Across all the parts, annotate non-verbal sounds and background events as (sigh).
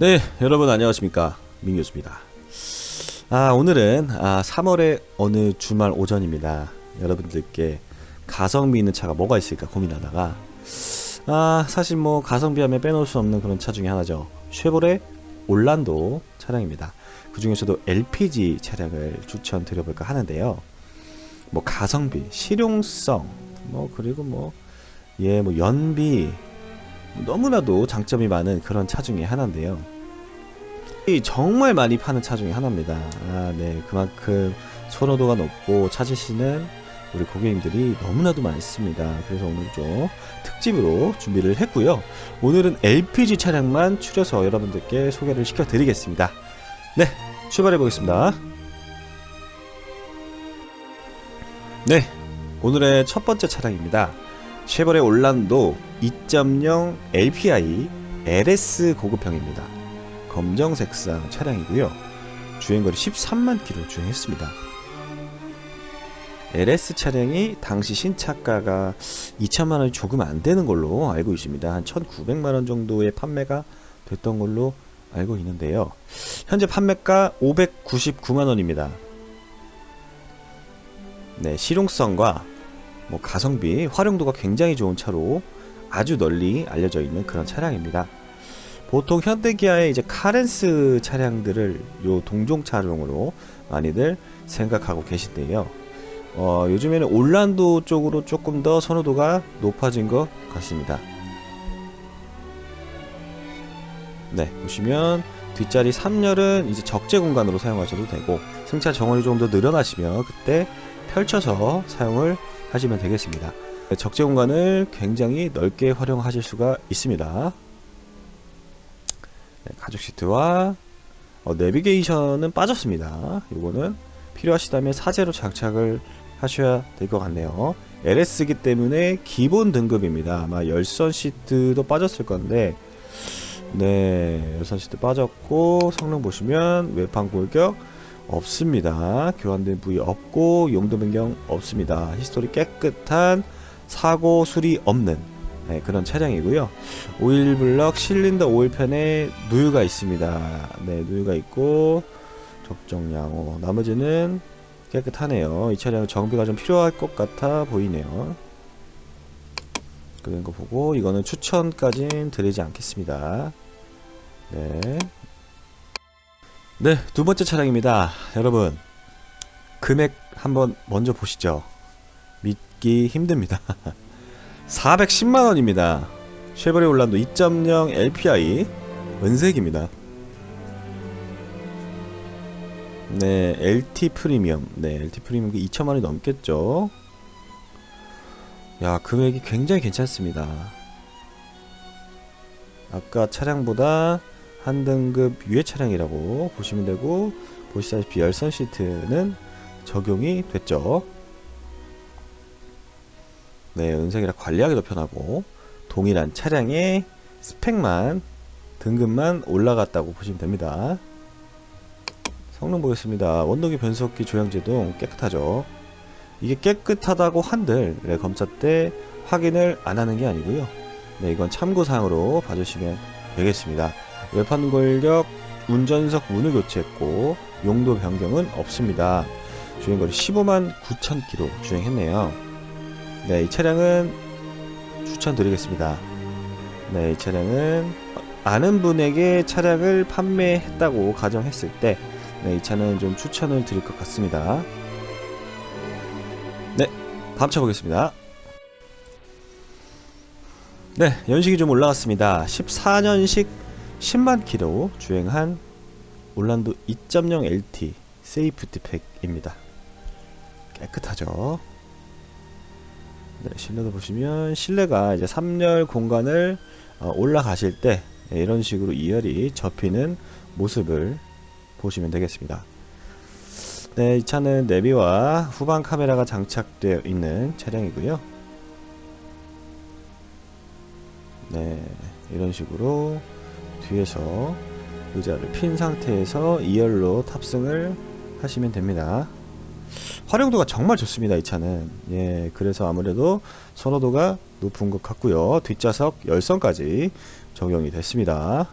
네, 여러분 안녕하십니까. 민규수입니다. 아, 오늘은 아, 3월의 어느 주말 오전입니다. 여러분들께 가성비 있는 차가 뭐가 있을까 고민하다가 아, 사실 뭐 가성비 하면 빼놓을 수 없는 그런 차 중에 하나죠. 쉐보레 올란도 차량입니다. 그 중에서도 LPG 차량을 추천드려볼까 하는데요. 뭐 가성비, 실용성, 뭐 그리고 뭐 예, 뭐 연비, 너무나도 장점이 많은 그런 차 중에 하나인데요. 이 정말 많이 파는 차 중에 하나입니다. 아, 네. 그만큼 선호도가 높고 찾으시는 우리 고객님들이 너무나도 많습니다. 그래서 오늘 좀 특집으로 준비를 했고요. 오늘은 LPG 차량만 추려서 여러분들께 소개를 시켜드리겠습니다. 네. 출발해 보겠습니다. 네. 오늘의 첫 번째 차량입니다. 쉐보레 올란도 2.0 LPI LS 고급형입니다. 검정 색상 차량이고요. 주행거리 13만 킬로 주행했습니다. LS 차량이 당시 신차가가 2천만 원이 조금 안 되는 걸로 알고 있습니다. 한 1,900만 원 정도의 판매가 됐던 걸로 알고 있는데요. 현재 판매가 599만 원입니다. 네, 실용성과 뭐 가성비, 활용도가 굉장히 좋은 차로 아주 널리 알려져 있는 그런 차량입니다. 보통 현대기아의 이제 카렌스 차량들을 요 동종 차량으로 많이들 생각하고 계신데요. 어, 요즘에는 올란도 쪽으로 조금 더 선호도가 높아진 것 같습니다. 네, 보시면 뒷자리 3열은 이제 적재 공간으로 사용하셔도 되고 승차 정원이 좀 더 늘어나시면 그때 펼쳐서 사용을 하시면 되겠습니다. 적재 공간을 굉장히 넓게 활용하실 수가 있습니다. 네, 가죽 시트와 어, 내비게이션은 빠졌습니다. 이거는 필요하시다면 사제로 장착을 하셔야 될 것 같네요. LS이기 때문에 기본 등급입니다. 아마 열선 시트도 빠졌을 건데 네 열선 시트 빠졌고 성능 보시면 외판 골격 없습니다. 교환된 부위 없고 용도 변경 없습니다. 히스토리 깨끗한 사고 수리 없는 네, 그런 차량이고요. 오일 블럭 실린더 오일팬에 누유가 있습니다. 네, 누유가 있고 접종 양호. 나머지는 깨끗하네요. 이 차량은 정비가 좀 필요할 것 같아 보이네요. 그런 거 보고 이거는 추천까진 드리지 않겠습니다. 네. 네, 두 번째 차량입니다. 여러분, 금액 한번 먼저 보시죠. 믿기 힘듭니다. (laughs) 410만원입니다. 쉐보레 올란도 2.0 LPI 은색입니다. 네, LT 프리미엄. 네, LT 프리미엄 2천만원이 넘겠죠. 야, 금액이 굉장히 괜찮습니다. 아까 차량보다 한 등급 위의 차량이라고 보시면 되고 보시다시피 열선 시트는 적용이 됐죠. 네, 은색이라 관리하기도 편하고 동일한 차량의 스펙만 등급만 올라갔다고 보시면 됩니다. 성능 보겠습니다. 원동기 변속기 조향제동 깨끗하죠. 이게 깨끗하다고 한들 네, 검사 때 확인을 안 하는 게 아니고요. 네, 이건 참고사항으로 봐주시면 되겠습니다. 외판 골격 운전석 문을 교체했고 용도 변경은 없습니다. 주행거리 15만 9천 킬로 주행했네요. 네, 이 차량은 추천드리겠습니다. 네, 이 차량은 아는 분에게 차량을 판매했다고 가정했을 때, 네, 이 차는 좀 추천을 드릴 것 같습니다. 네, 다음 차 보겠습니다. 네, 연식이 좀 올라왔습니다. 14년식 10만 킬로 주행한 올란도 2.0 LT 세이프티 팩입니다. 깨끗하죠. 네, 실내도 보시면 실내가 이제 3열 공간을 어, 올라가실 때 네, 이런 식으로 2열이 접히는 모습을 보시면 되겠습니다. 네, 이 차는 내비와 후방 카메라가 장착되어 있는 차량이고요. 네, 이런 식으로 뒤에서 의자를 핀 상태에서 2열로 탑승을 하시면 됩니다. 활용도가 정말 좋습니다. 이 차는 예 그래서 아무래도 선호도가 높은 것 같고요. 뒷좌석 열선까지 적용이 됐습니다.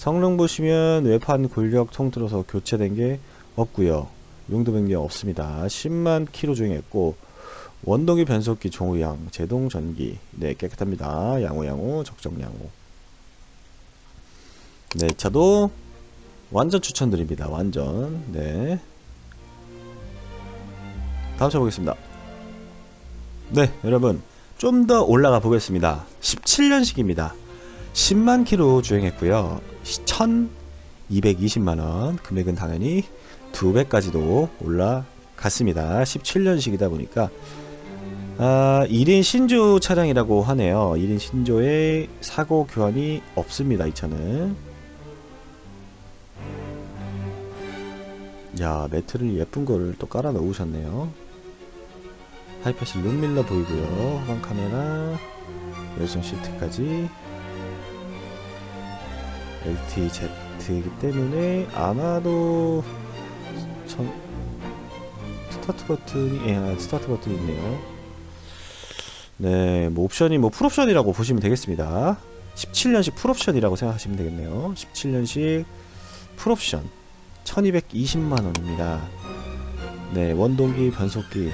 성능 보시면 외판 골격 통틀어서 교체된 게 없고요 용도 변경 없습니다 10만 키로 주행했고 원동기 변속기 종우양 제동 전기 네 깨끗합니다 양호양호 적정양호 네 차도 완전 추천드립니다. 완전. 네. 다음 차 보겠습니다. 네 여러분. 좀 더 올라가 보겠습니다. 17년식입니다. 10만 킬로 주행했고요. 1220만원 금액은 당연히 두 배까지도 올라갔습니다. 17년식이다 보니까. 아, 1인 신조 차량이라고 하네요. 1인 신조에 사고 교환이 없습니다 이 차는 야 매트를 예쁜 거를 또 깔아 놓으셨네요. 하이패시 룸밀러 보이고요. 후방 카메라 열선 시트까지. LTZ이기 때문에 아마도 전 스타트 버튼이 예, 아, 스타트 버튼이 있네요. 네, 뭐 옵션이 뭐 풀옵션이라고 보시면 되겠습니다. 17년식 풀옵션이라고 생각하시면 되겠네요. 17년식 풀옵션 1220만원입니다. 네 원동기 변속기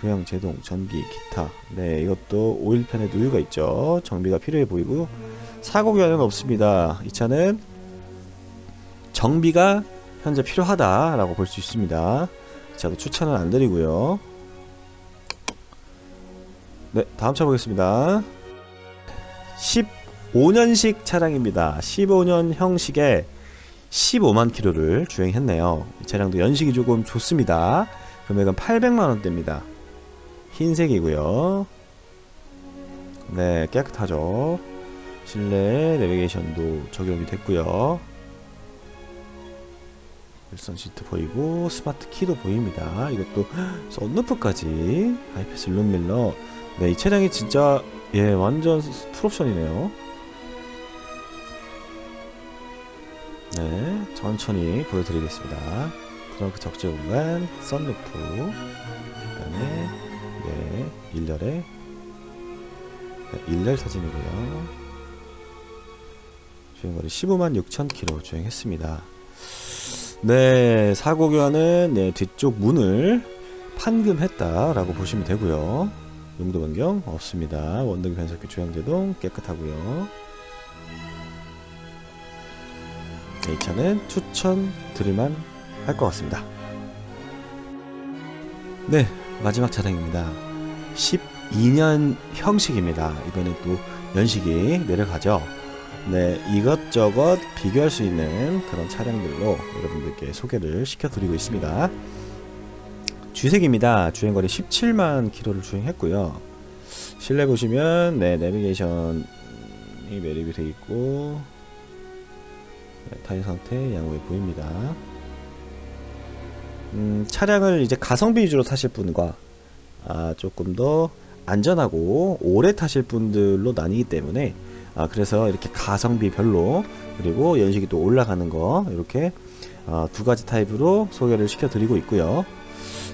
조향 제동 전기 기타. 네 이것도 오일팬에 누유가 있죠. 정비가 필요해 보이고. 사고 교환은 없습니다. 이 차는 정비가 현재 필요하다라고 볼 수 있습니다. 저도 추천은 안 드리고요. 네 다음 차 보겠습니다. 15년식 차량입니다. 15년 형식의 15만 킬로를 주행했네요. 이 차량도 연식이 조금 좋습니다. 금액은 800만 원대입니다. 흰색이고요. 네, 깨끗하죠. 실내 내비게이션도 적용이 됐고요. 일선 시트 보이고 스마트 키도 보입니다. 이것도 (gasps) 썬루프까지 하이패스 룸밀러. 네, 이 차량이 진짜 예 완전 풀옵션이네요. 네, 천천히 보여드리겠습니다. 트렁크 적재 공간, 썬루프, 그 다음에, 네, 1열에, 네, 1열 사진이고요. 주행거리 15만 6천 킬로 주행했습니다. 네, 사고 교환은 네, 뒤쪽 문을 판금했다라고 보시면 되고요. 용도 변경 없습니다. 원동기 변속기 조향제동 깨끗하고요. 이 차는 추천 드릴만 할 것 같습니다. 네, 마지막 차량입니다. 12년 형식입니다. 이번에 또 연식이 내려가죠. 네, 이것저것 비교할 수 있는 그런 차량들로 여러분들께 소개를 시켜드리고 있습니다. G색입니다. 주행거리 17만 킬로를 주행했고요. 실내 보시면 네, 내비게이션이 매립이 되어 있고 네, 타이어 상태 양호해 보입니다. 음, 차량을 이제 가성비 위주로 타실 분과 아, 조금 더 안전하고 오래 타실 분들로 나뉘기 때문에 아, 그래서 이렇게 가성비별로 그리고 연식이 또 올라가는 거 이렇게 아, 두 가지 타입으로 소개를 시켜드리고 있고요.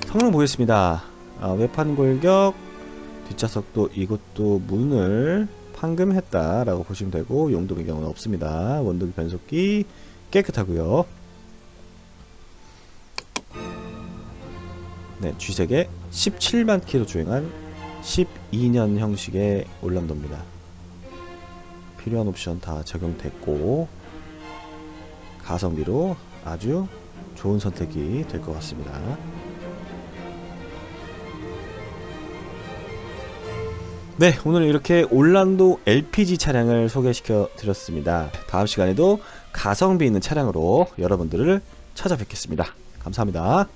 성능 보겠습니다. 아, 외판 골격 뒷좌석도 이것도 문을 판금했다라고 보시면 되고 용도 변경은 없습니다. 원동기 변속기 깨끗하고요. 네, G색에 17만 킬로 주행한 12년 형식의 올란도입니다. 필요한 옵션 다 적용됐고 가성비로 아주 좋은 선택이 될 것 같습니다. 네, 오늘 이렇게 올란도 LPG 차량을 소개시켜 드렸습니다. 다음 시간에도 가성비 있는 차량으로 여러분들을 찾아뵙겠습니다. 감사합니다.